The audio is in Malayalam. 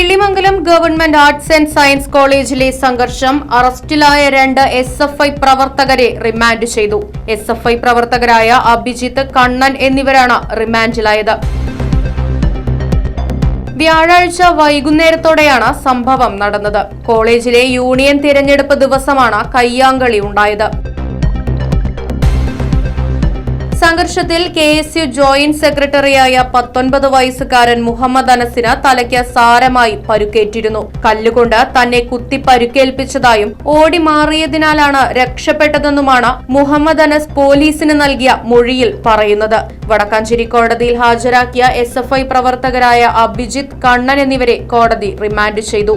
Killimangalam government arts and science കോളേജിലെ സംഘർഷം അറസ്റ്റിലായ രണ്ട് എസ് എഫ് ഐ പ്രവർത്തകരെ റിമാൻഡ് ചെയ്തു. എസ് എഫ് ഐ പ്രവർത്തകരായ അഭിജിത്ത് കണ്ണൻ എന്നിവരാണ് റിമാൻഡിലായത്. വ്യാഴാഴ്ച വൈകുന്നേരത്തോടെയാണ് സംഭവം നടന്നത്. കോളേജിലെ യൂണിയൻ തിരഞ്ഞെടുപ്പ് ദിവസമാണ് കയ്യാങ്കളി ഉണ്ടായത്. സംഘർഷത്തിൽ കെ എസ് യു ജോയിന്റ് സെക്രട്ടറിയായ പത്തൊൻപത് വയസ്സുകാരൻ മുഹമ്മദ് അനസിന് തലയ്ക്ക് സാരമായി പരുക്കേറ്റിരുന്നു. കല്ലുകൊണ്ട് തന്നെ കുത്തി പരുക്കേൽപ്പിച്ചതായും ഓടി മാറിയതിനാലാണ് രക്ഷപ്പെട്ടതെന്നുമാണ് മുഹമ്മദ് അനസ് പോലീസിന് നൽകിയ മൊഴിയിൽ പറയുന്നത്. വടക്കാഞ്ചേരി കോടതിയിൽ ഹാജരാക്കിയ എസ് പ്രവർത്തകരായ അഭിജിത്ത് കണ്ണൻ എന്നിവരെ കോടതി റിമാൻഡ് ചെയ്തു.